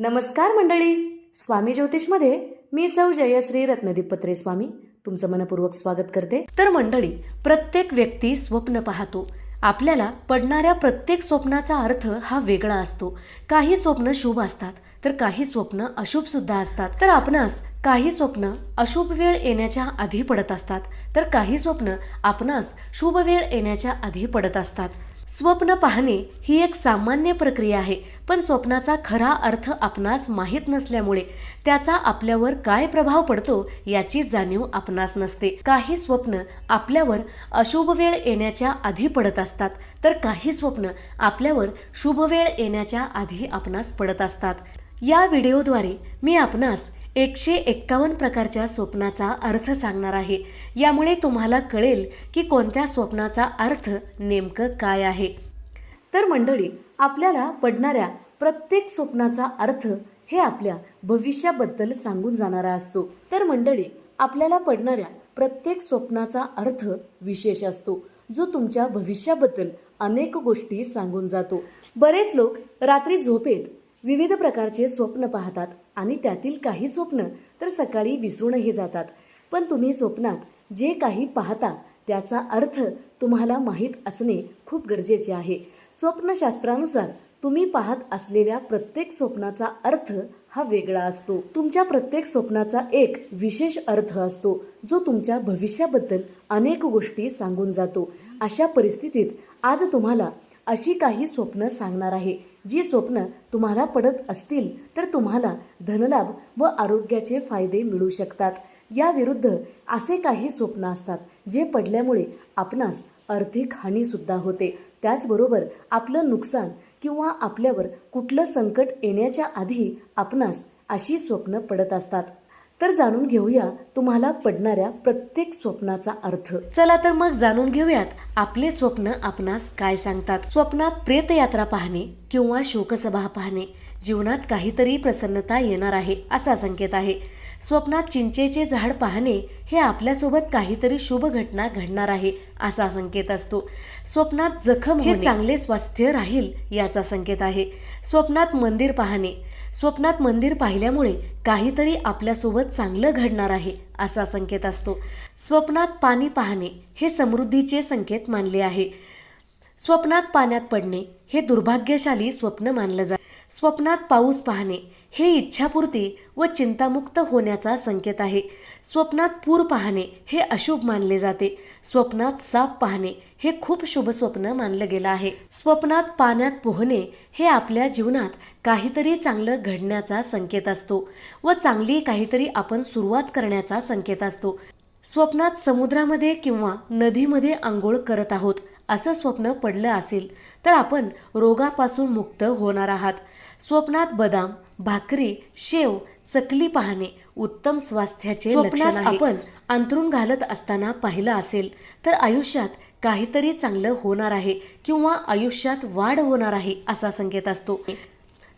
नमस्कार मंडळी. स्वामी ज्योतिषमध्ये मी सौ जयश्री रत्नदीप पत्रे स्वामी तुमचं मनपूर्वक स्वागत करते. तर मंडळी प्रत्येक व्यक्ती स्वप्न पाहतो. आपल्याला पडणाऱ्या प्रत्येक स्वप्नाचा अर्थ हा वेगळा असतो. काही स्वप्न शुभ असतात तर काही स्वप्न अशुभ सुद्धा असतात. तर आपणास काही स्वप्न अशुभ वेळ येण्याच्या आधी पडत असतात तर काही स्वप्न आपणास शुभ वेळ येण्याच्या आधी पडत असतात. स्वप्न पाहणे ही एक सामान्य प्रक्रिया आहे पण स्वप्नाचा खरा अर्थ आपणास माहीत नसल्यामुळे त्याचा आपल्यावर काय प्रभाव पडतो याची जाणीव आपणास नसते. काही स्वप्न आपल्यावर अशुभ वेळ येण्याच्या आधी पडत असतात तर काही स्वप्न आपल्यावर शुभ वेळ येण्याच्या आधी आपणास पडत असतात. या व्हिडिओद्वारे मी आपणास एकशे एक्कावन्न प्रकारच्या स्वप्नाचा अर्थ सांगणार आहे. यामुळे तुम्हाला कळेल की कोणत्या स्वप्नाचा अर्थ नेमकं काय आहे. तर मंडळी आपल्याला पडणाऱ्या प्रत्येक स्वप्नाचा अर्थ हे आपल्या भविष्याबद्दल सांगून जाणारा असतो. तर मंडळी आपल्याला पडणाऱ्या प्रत्येक स्वप्नाचा अर्थ विशेष असतो जो तुमच्या भविष्याबद्दल अनेक गोष्टी सांगून जातो. बरेच लोक रात्री झोपेत विविध प्रकारचे स्वप्न पाहतात आणि त्यातील काही स्वप्न तर सकाळी विसरूनही जातात. पण तुम्ही स्वप्नात जे काही पाहता त्याचा अर्थ तुम्हाला माहीत असणे खूप गरजेचे आहे. स्वप्नशास्त्रानुसार तुम्ही पाहत असलेल्या प्रत्येक स्वप्नाचा अर्थ हा वेगळा असतो. तुमच्या प्रत्येक स्वप्नाचा एक विशेष अर्थ असतो जो तुमच्या भविष्याबद्दल अनेक गोष्टी सांगून जातो. अशा परिस्थितीत आज तुम्हाला अशी काही स्वप्न सांगणार आहे. जी स्वप्न तुम्हाला पडत असतील तर तुम्हाला धनलाभ व आरोग्याचे फायदे मिळू शकतात. याविरुद्ध असे काही स्वप्न असतात जे पडल्यामुळे आपणास आर्थिक हानी सुद्धा होते. त्याचबरोबर आपलं नुकसान किंवा आपल्यावर कुठलं संकट येण्याच्या आधी आपणास अशी स्वप्न पडत असतात. तर जाणून घेऊया तुम्हाला पडणाऱ्या प्रत्येक स्वप्नाचा अर्थ. चला तर मग जाणून घेऊयात आपले स्वप्न आपणास काय सांगतात. स्वप्नात प्रेतयात्रा पाहणे किंवा शोकसभा पाहणे जीवनात काहीतरी प्रसन्नता येणार आहे असा संकेत आहे. स्वप्नात चिंचेचे झाड पाहणे हे आपल्यासोबत काहीतरी शुभ घटना घडणार आहे असा संकेत असतो. स्वप्नात जखम हे चांगले स्वास्थ्य राहील याचा संकेत आहे. स्वप्नात मंदिर पाहणे स्वप्नात मंदिर पाहिल्यामुळे काहीतरी आपल्यासोबत चांगलं घडणार आहे असा संकेत असतो. स्वप्नात पाणी पाहणे हे समृद्धीचे संकेत मानले आहे. स्वप्नात पाण्यात पडणे हे दुर्भाग्यशाली स्वप्न मानलं जाते स्वप्नात पाऊस पाहणे हे इच्छापूर्ती व चिंतामुक्त होण्याचा संकेत आहे. स्वप्नात पूर पाहणे हे अशुभ मानले जाते. स्वप्नात साप पाहणे हे खूप शुभ स्वप्न मानलं गेलं आहे. स्वप्नात पाण्यात पोहणे हे आपल्या जीवनात काहीतरी चांगलं घडण्याचा संकेत असतो व चांगली काहीतरी आपण सुरुवात करण्याचा संकेत असतो. स्वप्नात समुद्रामध्ये किंवा नदीमध्ये आंघोळ करत आहोत असं स्वप्न पडलं असेल तर आपण रोगापासून मुक्त होणार आहात. स्वप्नात बदाम भाकरी शेव चकली पाहणे उत्तम स्वास्थ्याचे लक्षण आहे. आपण अंतरून घालत असताना पाहिलं असेल तर आयुष्यात काहीतरी चांगलं होणार आहे किंवा आयुष्यात वाढ होणार आहे असा संकेत असतो.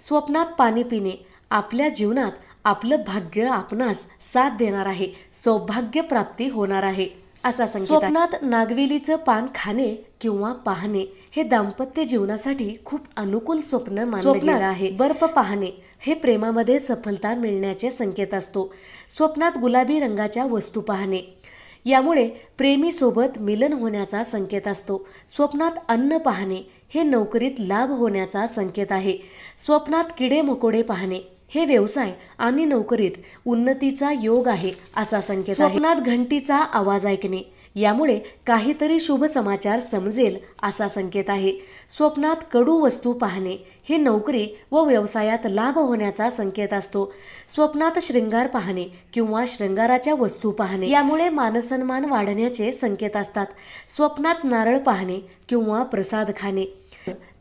स्वप्नात पाणी पिणे आपल्या जीवनात आपलं भाग्य आपणास साथ देणार आहे सौभाग्य प्राप्ती होणार आहे. असा संकेत स्वप्नात नागवेलीचं पान खाणे किंवा पाहणे हे दाम्पत्य जीवनासाठी खूप अनुकूल स्वप्न मानलं आहे. बर्फ पाहणे हे प्रेमामध्ये सफलता मिळण्याचे संकेत असतो. स्वप्नात गुलाबी रंगाच्या वस्तू पाहणे यामुळे प्रेमीसोबत मिलन होण्याचा संकेत असतो. स्वप्नात अन्न पाहणे हे नोकरीत लाभ होण्याचा संकेत आहे. स्वप्नात किडे मकोडे पाहणे हे व्यवसाय आणि नोकरीत उन्नतीचा योग आहे असा संकेत स्वप्नात घंटीचा आवाज ऐकणे यामुळे काहीतरी शुभ समाचार समजेल असा संकेत आहे. स्वप्नात कडू वस्तू पाहणे हे नोकरी व व्यवसायात लाभ होण्याचा संकेत असतो. स्वप्नात शृंगार पाहणे किंवा शृंगाराच्या वस्तू पाहणे यामुळे मानसन्मान वाढण्याचे संकेत असतात. स्वप्नात नारळ पाहणे किंवा प्रसाद खाणे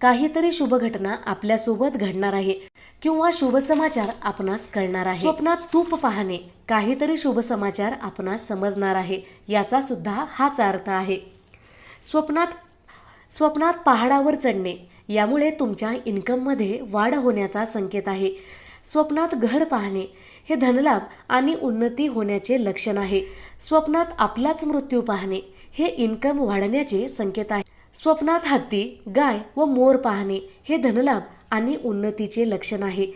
काहीतरी शुभ घटना आपल्यासोबत घडणार आहे किंवा शुभ समाचार आपणास कळणार आहे. स्वप्नात तूप पाहणे काहीतरी शुभ समाचार आपणास समजणार आहे याचा सुद्धा हाच अर्थ आहे. स्वप्नात स्वप्नात पहाडावर चढणे यामुळे तुमच्या इन्कममध्ये वाढ होण्याचा संकेत आहे. स्वप्नात घर पाहणे हे धनलाभ आणि उन्नती होण्याचे लक्षण आहे. स्वप्नात आपलाच मृत्यू पाहणे हे इन्कम वाढण्याचे संकेत आहे. स्वप्नात हत्ती गाय व मोर पाहणे हे धनलाभ आणि उन्नतीचे लक्षण आहे.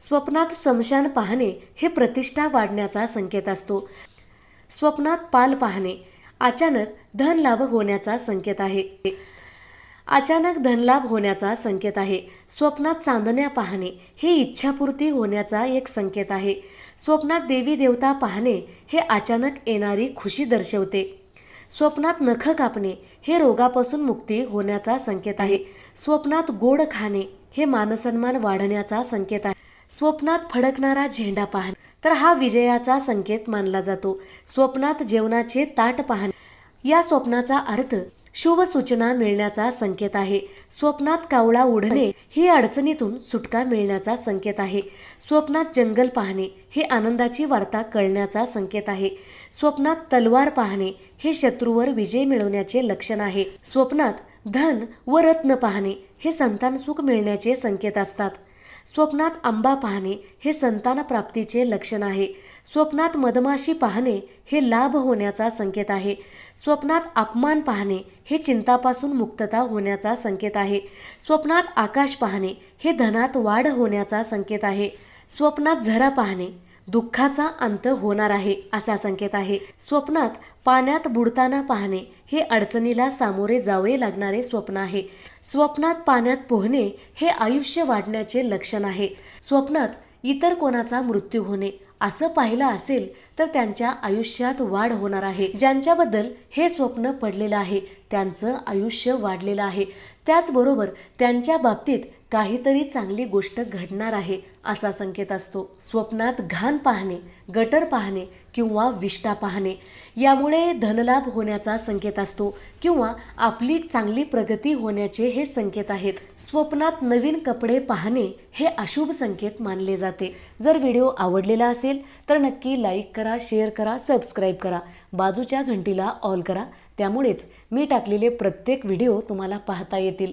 स्वप्नात समशान पाहणे हे प्रतिष्ठा वाढण्याचा संकेत असतो. स्वप्नात पाल पाहणे अचानक धन लाभ होण्याचा संकेत आहे. अचानक धनलाभ होण्याचा संकेत आहे. स्वप्नात चांदण्या पाहणे हे इच्छापूर्ती होण्याचा एक संकेत आहे. स्वप्नात देवी देवता पाहणे हे अचानक येणारी खुशी दर्शवते. स्वप्नात नख कापणे हे रोगापासून मुक्ती होण्याचा संकेत आहे. स्वप्नात गोड खाणे हे मानसन्मान वाढण्याचा संकेत आहे. स्वप्नात फडकणारा झेंडा पाहणे तर हा विजयाचा संकेत मानला जातो. स्वप्नात जेवणाचे ताट पाहणे या स्वप्नाचा अर्थ शुभ सूचना मिळण्याचा संकेत आहे. स्वप्नात कावळा उडणे ही अडचणीतून सुटका मिळण्याचा संकेत आहे. स्वप्नात जंगल पाहणे हे आनंदाची वार्ता कळण्याचा संकेत आहे. स्वप्नात तलवार पाहणे हे शत्रूवर विजय मिळवण्याचे लक्षण आहे. स्वप्नात धन व रत्न पाहणे हे संतान सुख मिळण्याचे संकेत असतात. स्वप्नात आंबा पाहणे हे संतान प्राप्तीचे लक्षण आहे. स्वप्नात मधमाशी पाहणे हे लाभ होण्याचा संकेत आहे. स्वप्नात अपमान पाहणे हे चिंतापासून मुक्तता होण्याचा संकेत आहे. स्वप्नात आकाश पाहणे हे धनात वाढ होण्याचा संकेत आहे. स्वप्नात झरा पाहणे दुःखाचा अंत होणार आहे असा संकेत आहे. स्वप्नात पाण्यात बुडताना पाहणे हे अडचणीला सामोरे जावे लागणारे स्वप्न आहे. स्वप्नात पाण्यात पोहणे हे आयुष्य वाढण्याचे लक्षण आहे. स्वप्नात इतर कोणाचा मृत्यू होणे असं पाहिलं असेल तर त्यांच्या आयुष्यात वाढ होणार आहे. ज्यांच्याबद्दल हे स्वप्न पडलेलं आहे त्यांचं आयुष्य वाढलेलं आहे. त्याचबरोबर त्यांच्या बाबतीत काहीतरी चांगली गोष्ट घडणार आहे असा संकेत असतो. स्वप्नात घाण पाहणे गटर पाहणे किंवा विष्टा पाहणे यामुळे धनलाभ होण्याचा संकेत असतो किंवा आपली चांगली प्रगती होण्याचे हे संकेत आहेत. स्वप्नात नवीन कपडे पाहणे हे अशुभ संकेत मानले जाते. जर व्हिडिओ आवडलेला असेल तर नक्की लाईक करा शेअर करा सबस्क्राईब करा. बाजूच्या घंटीला ऑल करा. त्यामुळेच मी टाकलेले प्रत्येक व्हिडिओ तुम्हाला पाहता येतील.